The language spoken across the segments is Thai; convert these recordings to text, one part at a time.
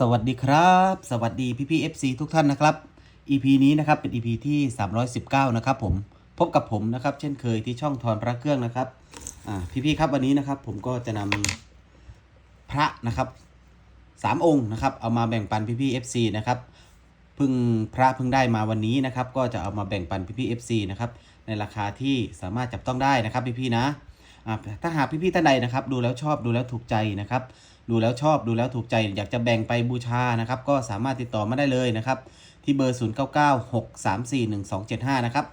สวัสดีครับ สวัสดีพี่พี่ๆ FC ทุกท่านนะครับ EP นี้นะครับเป็น EP ที่ 319 นะครับผมพบกับผมนะครับ เช่นเคยที่ช่องทอนพระเครื่องนะครับอ่าพี่พี่ครับวันนี้นะครับ ผมก็จะนำพระนะครับสามองค์นะครับ เอามาแบ่งปันพี่พี่ๆ FC นะครับเพิ่งพระเพิ่งได้มาวันนี้นะครับ ก็จะเอามาแบ่งปันพี่พี่ๆ FC นะครับในราคาที่สามารถจับต้องได้นะครับพี่พี่นะ ถ้าหากพี่ๆท่านใดนะครับ ดูแล้วชอบดูแล้วถูกใจนะครับ ดูแล้วชอบดูแล้วถูกใจ อยากจะแบ่งไปบูชานะครับ ก็สามารถติดต่อมาได้เลยนะครับ ที่เบอร์ 0996341275 นะครับ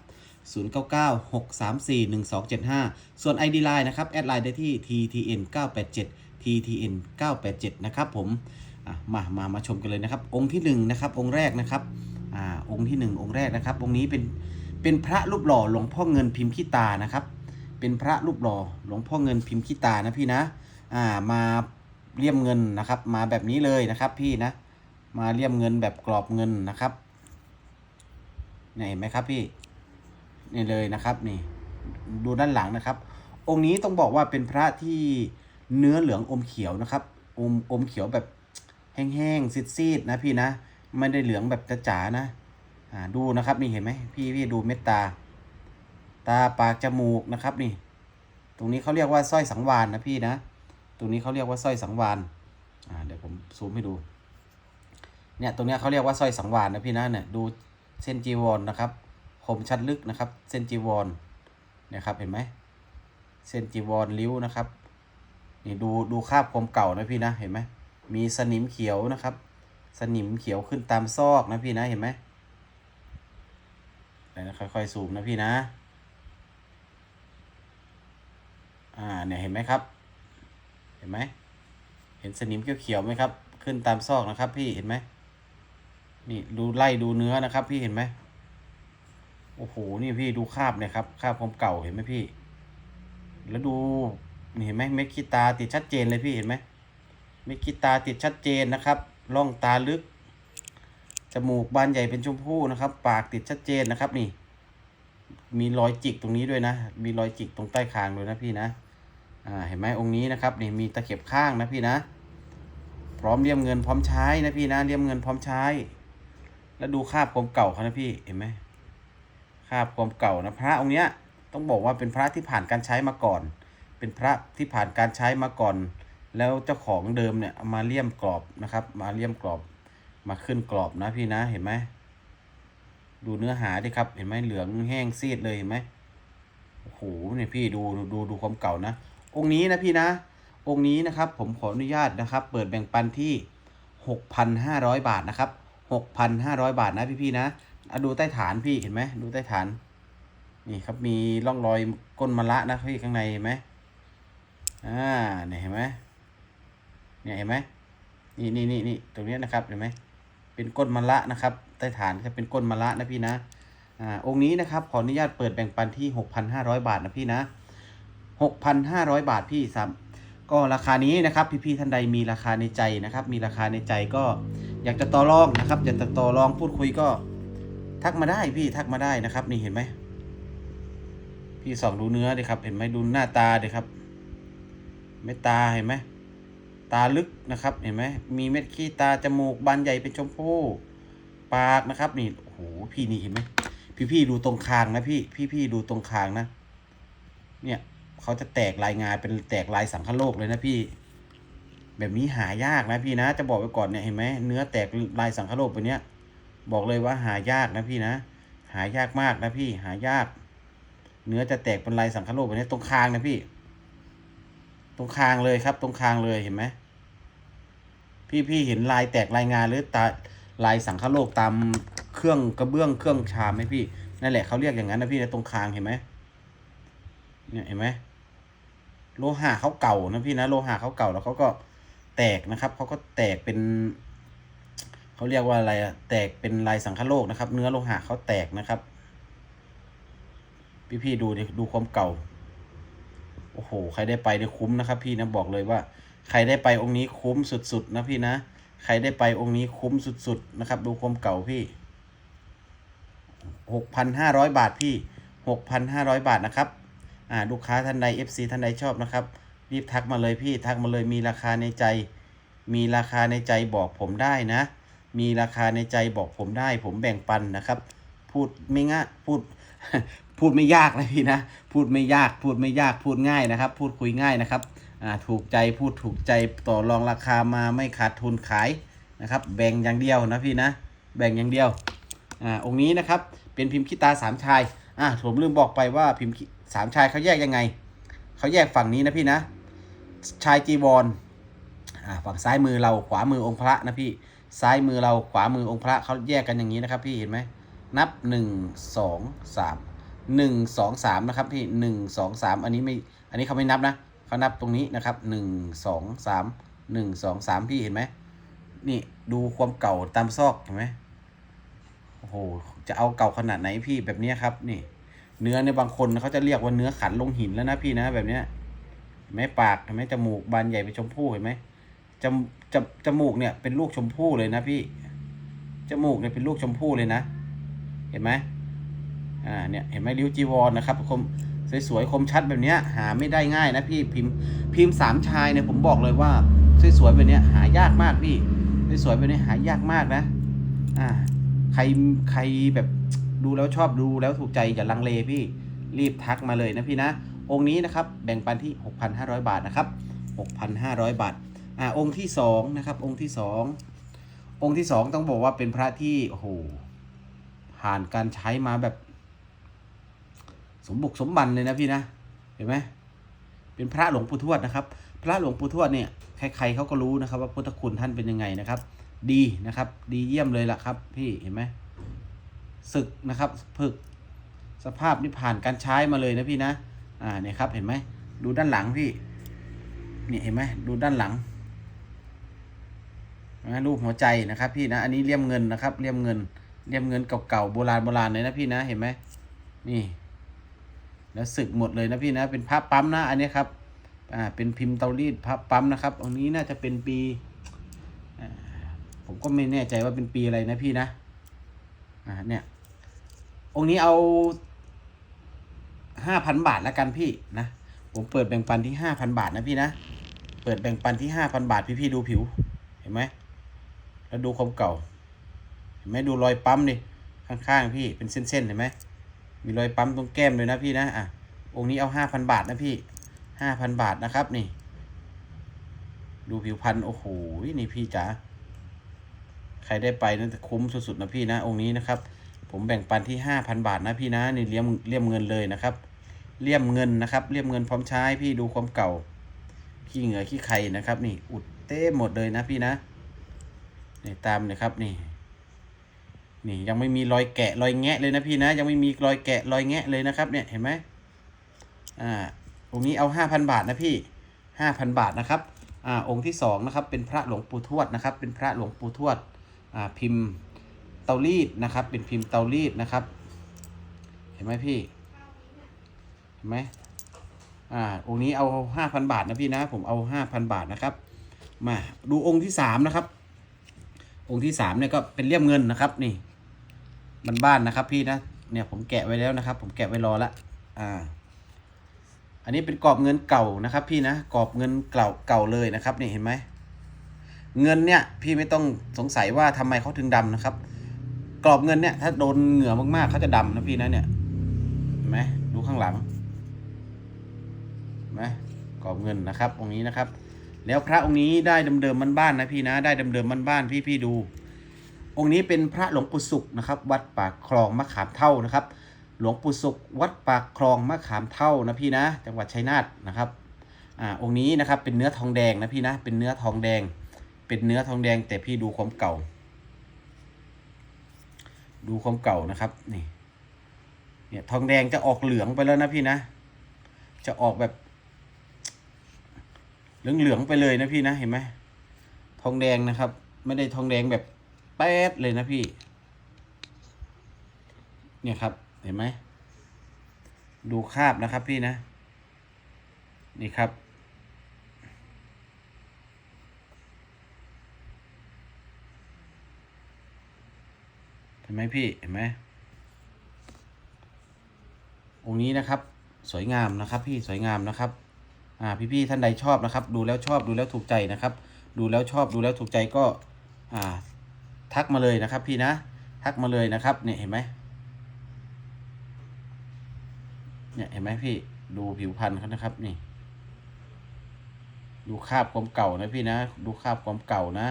0996341275 ส่วน ID Line นะครับ แอดไลน์ได้ที่ ttn 987 ttn 987 นะครับผมมามามาชมกันเลยนะครับ องค์ที่หนึ่งนะครับองค์แรกนะครับอ่าองค์ที่หนึ่งองค์แรกนะครับ องค์นี้เป็นเป็นพระรูปหล่อหลวงพ่อเงินพิมพ์ขี้ตานะครับ เป็นพระรูปหล่อหลวงพ่อเงินพิมพ์ขี้ตานะพี่นะ อ่ามาเลี่ยมเงินนะครับ มาแบบนี้เลยนะครับพี่นะ มาเลี่ยมเงินแบบกรอบเงินนะครับเนี่เห็นไหมครับพี่นี่เลยนะครับนี่ ดูด้านหลังนะครับ องค์นี้ต้องบอกว่าเป็นพระที่เนื้อเหลืองอมเขียวนะครับ อมอมเขียวแบบแห้งๆซีดๆนะพี่นะ ไม่ได้เหลืองแบบจ๋าๆนะ อ่าดูนะครับนี่เห็นไหมพี่พี่ดูเม็ดตา ตาปากจมูกนะครับนี่ ตรงนี้เขาเรียกว่าสร้อยสังวานนะพี่นะ ตรงนี้เขาเรียกว่าสร้อยสังวานอ่าเดี๋ยวผมซูมให้ดู เนี่ยตรงนี้เขาเรียกว่าสร้อยสังวานนะพี่นะเนี่ยดูเส้นจีวรนะครับคมชัดลึกนะครับ เส้นจีวรเนี่ยครับเห็นไหมเส้นจีวรริ้วนะครับนี่ดูดูคาบคมเก่านะพี่นะเห็นไหมมีสนิมเขียวนะครับ สนิมเขียวขึ้นตามซอกนะพี่นะเห็นไหมเดี๋ยวนะค่อยๆซูมนะพี่นะ อ่าเนี่ยเห็นไหมครับ เห็นไหมเห็นสนิมเขียวๆไหมครับ ขึ้นตามซอกนะครับ พี่เห็นไหมนี่ดูไล่ดูเนื้อนะครับ พี่เห็นไหมโอ้โหนี่พี่ดูคราบเนี่ยครับคราบความเก่าเห็นไหมพี่ แล้วดูนี่เห็นไหมเม็ดขี้ตาติดชัดเจนเลยพี่เห็นไหมเม็ดขี้ตาติดชัดเจนนะครับร่องตาลึกจมูกบานใหญ่เป็นชมพู่นะครับ ปากติดชัดเจนนะครับนี่ มีรอยจิกตรงนี้ด้วยนะ มีรอยจิกตรงใต้คางด้วยนะพี่นะ อ่าเห็นไหมองค์นี้นะครับนี่มีตะเข็บข้างนะพี่นะ พร้อมเลี่ยมเงินพร้อมใช้นะพี่นะเลี่ยมเงินพร้อมใช้ แล้วดูคาบความเก่าเขานะพี่เห็นไหมคาบความเก่านะพระองค์เนี้ยต้องบอกว่าเป็นพระที่ผ่านการใช้มาก่อน เป็นพระที่ผ่านการใช้มาก่อน แล้วเจ้าของเดิมเนี่ยมาเลี่ยมกรอบนะครับ มาเลี่ยมกรอบ มาขึ้นกรอบนะพี่นะเห็นไหมดูเนื้อหาดิครับ เห็นไหมเหลืองแห้งซีดเลยเห็นไหมโอ้โหเนี่ยพี่ดูดูดูดูความเก่านะ องค์นี้นะพี่นะ องค์นี้นะครับผมขออนุญาตนะครับ เปิดแบ่งปันที่ 6,500 บาทนะครับ 6,500 บาทนะพี่ๆนะอะดูใต้ฐานพี่เห็นไหมดูใต้ฐาน นี่ครับมีร่องรอยก้นมะละนะพี่ข้างในเห็นไหมอ่าเนี่ยเห็นไหมเนี่ยเห็นไหมนี่นี่นี่นี่ตรงนี้นะครับเห็นไหมเป็นก้นมะละนะครับ ใต้ฐานจะเป็นก้นมะละนะพี่นะอ่าองค์นี้นะครับขออนุญาตเปิดแบ่งปันที่ 6,500 บาทนะพี่นะ 6,500 บาทพี่ซ้ำก็ราคานี้นะครับพี่ๆท่านใดมีราคาในใจนะครับ มีราคาในใจก็อยากจะต่อรองนะครับ อยากจะต่อรองพูดคุยก็ทักมาได้พี่ทักมาได้นะครับ นี่เห็นไหมพี่ส่องดูเนื้อดิครับ เห็นไหมดูหน้าตาดิครับเม็ดตาเห็นไหมตาลึกนะครับ เห็นไหมมีเม็ดขี้ตาจมูกบานใหญ่เป็นชมพูปากนะครับ นี่โอ้โหพี่นี่เห็นไหมพี่พี่ดูตรงคางนะพี่พี่พี่ดูตรงคางนะ เนี่ย เขาจะแตกลายงานเป็นแตกลายสังคโลกเลยนะพี่ แบบนี้หายากนะพี่นะ จะบอกไว้ก่อนเนี่ยเห็นไหมเนื้อแตกลายสังคโลกแบบเนี้ย บอกเลยว่าหายากนะพี่นะ หายากมากนะพี่ หายาก เนื้อจะแตกเป็นลายสังคโลกแบบนี้ตรงคางนะพี่ ตรงคางเลยครับ ตรงคางเลยเห็นไหมพี่พี่เห็นลายแตกลายงานหรือตาลายสังคโลกตามเครื่องกระเบื้องเครื่องชามไหมพี่นั่นแหละเขาเรียกอย่างนั้นนะพี่นะตรงคางเห็นไหมเนี่ยเห็นไหม โลหะเขาเก่านะพี่นะโลหะเขาเก่าแล้วเขาก็แตกนะครับเขาก็แตกเป็นเขาเรียกว่าอะไรอะแตกเป็นลายสังคโลกนะครับ เนื้อโลหะเขาแตกนะครับ พี่ๆดูดิดูความเก่า โอ้โห ใครได้ไปเนี่ยคุ้มนะครับ พี่นะบอกเลยว่า ใครได้ไปองค์นี้คุ้มสุดๆนะพี่นะใครได้ไปองค์นี้คุ้มสุดๆนะครับ ดูความเก่าพี่หกพันห้าร้อยบาทพี่หกพันห้าร้อยบาทนะครับ อ่าลูกค้าท่านใด FC ท่านใดชอบนะครับ รีบทักมาเลยพี่ทักมาเลยมีราคาในใจ มีราคาในใจบอกผมได้นะ มีราคาในใจบอกผมได้ ผมแบ่งปันนะครับ พูดไม่ง่ายพูดพูดไม่ยากนะพี่นะ พูดไม่ยาก พูดไม่ยาก พูดง่ายนะครับ พูดคุยง่ายนะครับ อ่า ถูกใจ พูดถูกใจ ต่อรองราคามาไม่ขาดทุนขายนะครับ แบ่งอย่างเดียวนะพี่นะ แบ่งอย่างเดียว อ่า องค์นี้นะครับ เป็นพิมพ์ขี้ตาสามชาย อ่า ผมลืมบอกไปว่าพิมพ์ สามชายเขาแยกยังไง เขาแยกฝั่งนี้นะพี่นะ ชายจีวรอ่าฝั่งซ้ายมือเราขวามือองค์พระนะพี่ ซ้ายมือเราขวามือองค์พระเขาแยกกันอย่างนี้นะครับ พี่เห็นไหม นับหนึ่งสองสามหนึ่งสองสามนะครับพี่หนึ่งสองสามอันนี้ไม่อันนี้เขาไม่นับนะเขานับตรงนี้นะครับหนึ่งสองสามหนึ่งสองสามพี่เห็นไหมนี่ดูความเก่าตามซอกเห็นไหมโอ้โหจะเอาเก่าขนาดไหนพี่แบบนี้ครับนี่ เนื้อในบางคนเขาจะเรียกว่าเนื้อขันลงหินแล้วนะพี่นะแบบเนี้ยเห็นไหมปากเห็นไหมจมูกบานใหญ่เป็นชมพู่เห็นไหมจมจมจมูกเนี่ยเป็นลูกชมพู่เลยนะพี่ จมูกเนี่ยเป็นลูกชมพู่เลยนะ เห็นไหมอ่าเนี่ยเห็นไหมริ้วจีวรนะครับคมสวยๆคมชัดแบบเนี้ยหาไม่ได้ง่ายนะพี่พิมพ์พิมพ์สามชายเนี่ยผมบอกเลยว่าสวยๆแบบเนี้ยหายากมากพี่สวยๆแบบนี้หายากมากนะ อ่า ใครใครแบบ ดูแล้วชอบดูแล้วถูกใจอย่าลังเลพี่รีบทักมาเลยนะพี่นะ องค์นี้นะครับแบ่งปันที่ 6,500 บาทนะครับ 6,500 บาทอ่าองค์ที่สองนะครับองค์ที่สององค์ที่สองต้องบอกว่าเป็นพระที่โอ้โหผ่านการใช้มาแบบ สมบุกสมบันเลยนะพี่นะเห็นไหมเป็นพระหลวงปู่ทวดนะครับ พระหลวงปู่ทวดเนี่ยใครๆเขาก็รู้นะครับ ว่าพุทธคุณท่านเป็นยังไงนะครับ ดีนะครับ ดีเยี่ยมเลยล่ะครับ พี่เห็นไหม ศึกนะครับฝึกสภาพนี่ผ่านการใช้มาเลยนะพี่นะ อ่าเนี่ยครับเห็นไหมดูด้านหลังพี่นี่เห็นไหมดูด้านหลังนะรูปหัวใจนะครับ พี่นะ อันนี้เลี่ยมเงินนะครับเลี่ยมเงินเลี่ยมเงินเก่าๆโบราณโบราณเลยนะพี่นะเห็นไหมนี่แล้วสึกหมดเลยนะพี่นะ เป็นพระปั๊มนะ อันนี้ครับอ่าเป็นพิมพ์เตารีดพระปั๊มนะครับอันนี้น่าจะเป็นปีผมก็ไม่แน่ใจว่าเป็นปีอะไรนะพี่นะ อ่าเนี่ย องค์นี้เอาห้าพันบาทแล้วกันพี่นะ ผมเปิดแบ่งปันที่ห้าพันบาทนะพี่นะ เปิดแบ่งปันที่ห้าพันบาทพี่พี่ๆดูผิว เห็นไหม แล้วดูความเก่า เห็นไหมดูรอยปั๊มดิข้างๆพี่เป็นเส้นๆเห็นไหม มีรอยปั๊มตรงแก้มเลยนะพี่นะ อะ องค์นี้เอาห้าพันบาทนะพี่ห้าพันบาทนะครับนี่ ดูผิวพรรณโอ้โห นี่พี่จ๋า ใครได้ไปนั่นจะคุ้มสุดๆนะพี่นะ องค์นี้นะครับ ผมแบ่งปันที่ห้าพันบาทนะพี่นะนี่เลี่ยมเลี่ยมเงินเลยนะครับ เลี่ยมเงินนะครับเลี่ยมเงินพร้อมใช้พี่ดูความเก่าขี้เหงื่อขี้ไข่นะครับ นี่อุดเต้หมดเลยนะพี่นะนี่ตามเลยครับนี่ นี่ยังไม่มีรอยแกะรอยแงะเลยนะพี่นะ ยังไม่มีรอยแกะรอยแงะเลยนะครับ เนี่ยเห็นไหมอ่าองค์นี้เอาห้าพันบาทนะพี่ห้าพันบาทนะครับอ่าองค์ที่สองนะครับ เป็นพระหลวงปู่ทวดนะครับ เป็นพระหลวงปู่ทวดอ่า พิมพ์เตารีดนะครับ เป็นพิมพ์เตารีดนะครับ เห็นไหมพี่ เห็นไหมอ่าองค์นี้เอาห้าพันบาทนะพี่นะ ผมเอาห้าพันบาทนะครับ มาดูองค์ที่สามนะครับ องค์ที่สามเนี่ยก็เป็นเลี่ยมเงินนะครับนี่มันบ้านนะครับพี่นะเนี่ยผมแกะไว้แล้วนะครับ ผมแกะไว้รอละอ่า อันนี้เป็นกรอบเงินเก่านะครับ พี่นะกรอบเงินเก่าเก่าเลยนะครับนี่เห็นไหม เงินเนี่ยพี่ไม่ต้องสงสัยว่าทำไมเขาถึงดำนะครับ กรอบเงินเนี่ย ถ้าโดนเหงื่อมากๆเขาจะดำนะพี่นะเนี่ยเห็นไหมดูข้างหลังเห็นไหมกรอบเงินนะครับองค์นี้นะครับ แล้วพระองค์นี้ได้เดิมๆบ้านๆนะพี่นะได้เดิมๆบ้านๆพี่ๆดู องค์นี้เป็นพระหลวงปู่สุขนะครับ วัดปากคลองมะขามเท่านะครับ หลวงปู่สุขวัดปากคลองมะขามเท่านะพี่นะ จังหวัดชัยนาทนะครับอ่าองค์นี้นะครับเป็นเนื้อทองแดงนะพี่นะเป็นเนื้อทองแดง เป็นเนื้อทองแดง แต่พี่ดูความเก่า ดูความเก่านะครับนี่เนี่ยทองแดงจะออกเหลืองไปแล้วนะพี่นะ จะออกแบบ เหลืองๆไปเลยนะพี่นะเห็นไหมทองแดงนะครับ ไม่ได้ทองแดงแบบแป๊ดเลยนะพี่ เนี่ยครับเห็นไหมดูคาบนะครับพี่นะ นี่ครับ ห็นไหมพี่เห็นไหมองค์นี้นะครับ สวยงามนะครับ พี่สวยงามนะครับ อ่าพี่ๆท่านใดชอบนะครับ ดูแล้วชอบดูแล้วถูกใจนะครับ ดูแล้วชอบดูแล้วถูกใจก็ อ่า ทักมาเลยนะครับ พี่นะทักมาเลยนะครับ เนี่ยเห็นไหมเนี่ยเห็นไหมพี่ดูผิวพรรณเขานะครับ นี่ ดูคราบความเก่านะพี่นะ ดูคราบความเก่านะ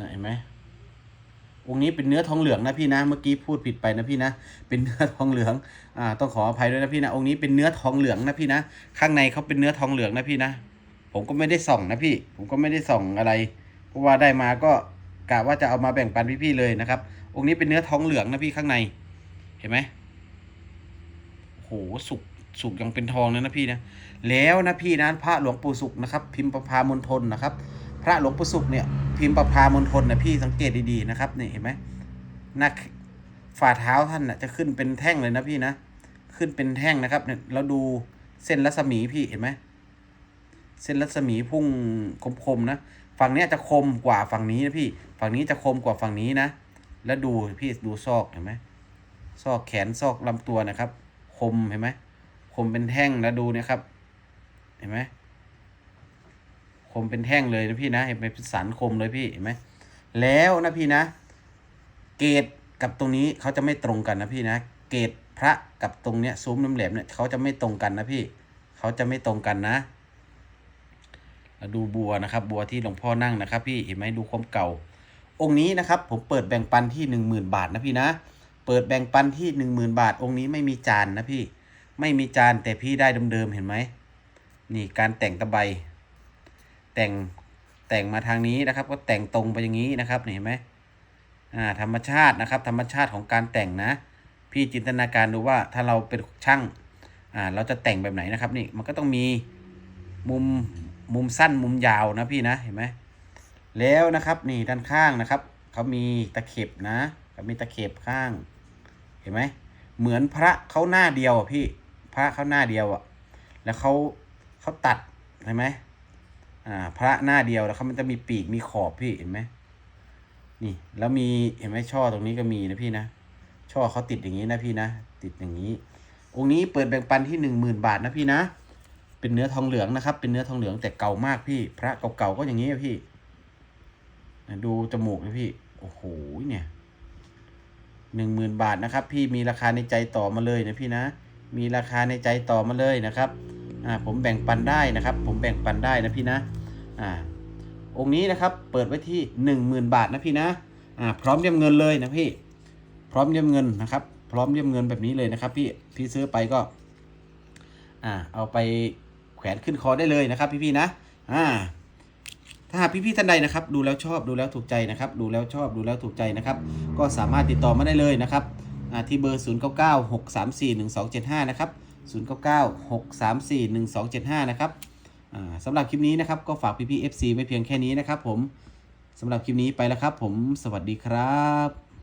นะเห็นไหมองค์นี้เป็นเนื้อทองเหลืองนะพี่นะ เมื่อกี้พูดผิดไปนะพี่นะ เป็นเนื้อทองเหลือง อ่า ต้องขออภัยด้วยนะพี่นะ องค์นี้เป็นเนื้อทองเหลืองนะพี่นะ ข้างในเขาเป็นเนื้อทองเหลืองนะพี่นะ ผมก็ไม่ได้ส่องนะพี่ ผมก็ไม่ได้ส่องอะไร เพราะว่าได้มาก็กะว่าจะเอามาแบ่งปันพี่ๆเลยนะครับ องค์นี้เป็นเนื้อทองเหลืองนะพี่ข้างใน เห็นไหมโหสุกสุกยังเป็นทองเลยนะพี่นะ แล้วนะพี่นะพระหลวงปู่สุกนะครับ พิมพ์ประพามณฑลนะครับ พระหลวงปู่สุกเนี่ยพิมพ์ประพามณฑลนะพี่สังเกตดีๆนะครับนี่เห็นไหมหนักฝ่าเท้าท่านนะจะขึ้นเป็นแท่งเลยนะพี่นะขึ้นเป็นแท่งนะครับเนี่ยเราดูเส้นรัศมีพี่เห็นไหมเส้นรัศมีพุ่งคมๆนะฝั่งเนี้ยจะคมกว่าฝั่งนี้นะพี่ ฝั่งนี้จะคมกว่าฝั่งนี้นะ แล้วดูพี่ดูซอกเห็นไหมซอกแขนซอกลำตัวนะครับ คมเห็นไหมคมเป็นแท่งแล้วดูเนี่ยครับ เห็นไหม คมเป็นแท่งเลยนะพี่นะเห็นไหมเป็นสันคมเลยพี่เห็นไหมแล้วนะพี่นะ เกรดกับตรงนี้เขาจะไม่ตรงกันนะพี่นะ เกรดพระกับตรงเนี้ยซุ้มน้ำแหลมเนี่ยเขาจะไม่ตรงกันนะพี่เขาจะไม่ตรงกันนะแล้วดูบัวนะครับ บัวที่หลวงพ่อนั่งนะครับ พี่เห็นไหมดูความเก่า องค์นี้นะครับ ผมเปิดแบ่งปันที่หนึ่งหมื่นบาทนะพี่นะ เปิดแบ่งปันที่หนึ่งหมื่นบาท องค์นี้ไม่มีจานนะพี่ ไม่มีจานแต่พี่ได้เดิมๆเห็นไหมนี่การแต่งตะไบ แต่งแต่งมาทางนี้นะครับ ก็แต่งตรงไปอย่างนี้นะครับนี่เห็นไหมอ่าธรรมชาตินะครับ ธรรมชาติของการแต่งนะ พี่จินตนาการดูว่าถ้าเราเป็นช่างอ่าเราจะแต่งแบบไหนนะครับนี่มันก็ต้องมีมุมมุมสั้นมุมยาวนะพี่นะเห็นไหมแล้วนะครับนี่ด้านข้างนะครับเขามีตะเข็บนะเขามีตะเข็บข้าง เห็นไหมเหมือนพระเขาหน้าเดียวอะพี่พระเขาหน้าเดียวอะ แล้วเขาเขาตัดเห็นไหม อ่า พระหน้าเดียวแล้วเขามันจะมีปีกมีขอบพี่เห็นไหมนี่ แล้วมีเห็นไหมช่อตรงนี้ก็มีนะพี่นะช่อเขาติดอย่างนี้นะพี่นะติดอย่างนี้ องค์นี้เปิดแบ่งปันที่หนึ่งหมื่นบาทนะพี่นะ เป็นเนื้อทองเหลืองนะครับ เป็นเนื้อทองเหลืองแต่เก่ามากพี่ พระเก่าๆก็อย่างนี้พี่ดูจมูกนะพี่ โอ้โหเนี่ยหนึ่งหมื่นบาทนะครับ พี่มีราคาในใจต่อมาเลยนะพี่นะ มีราคาในใจต่อมาเลยนะครับ อ่าผมแบ่งปันได้นะครับ ผมแบ่งปันได้นะพี่นะอ่าองค์นี้นะครับเปิดไว้ที่หนึ่งหมื่นบาทนะพี่นะอ่าพร้อมเรียมเงินเลยนะพี่ พร้อมเรียมเงินนะครับ พร้อมเรียมเงินแบบนี้เลยนะครับ พี่พี่ซื้อไปก็อ่าเอาไปแขวนขึ้นคอได้เลยนะครับ พี่ๆนะอ่าถ้าหากพี่ๆท่านใดนะครับ ดูแล้วชอบดูแล้วถูกใจนะครับ ดูแล้วชอบดูแล้วถูกใจนะครับ ก็สามารถติดต่อมาได้เลยนะครับอ่าที่เบอร์ 0 9 9 6 3 4 1 2 7 5 นะครับ 0 9 9 6 3 4 1 2 7 5 นะครับสำหรับคลิปนี้นะครับก็ฝากพี่ๆ FC ไว้เพียงแค่นี้นะครับผมสำหรับคลิปนี้ไปแล้วครับผมสวัสดีครับ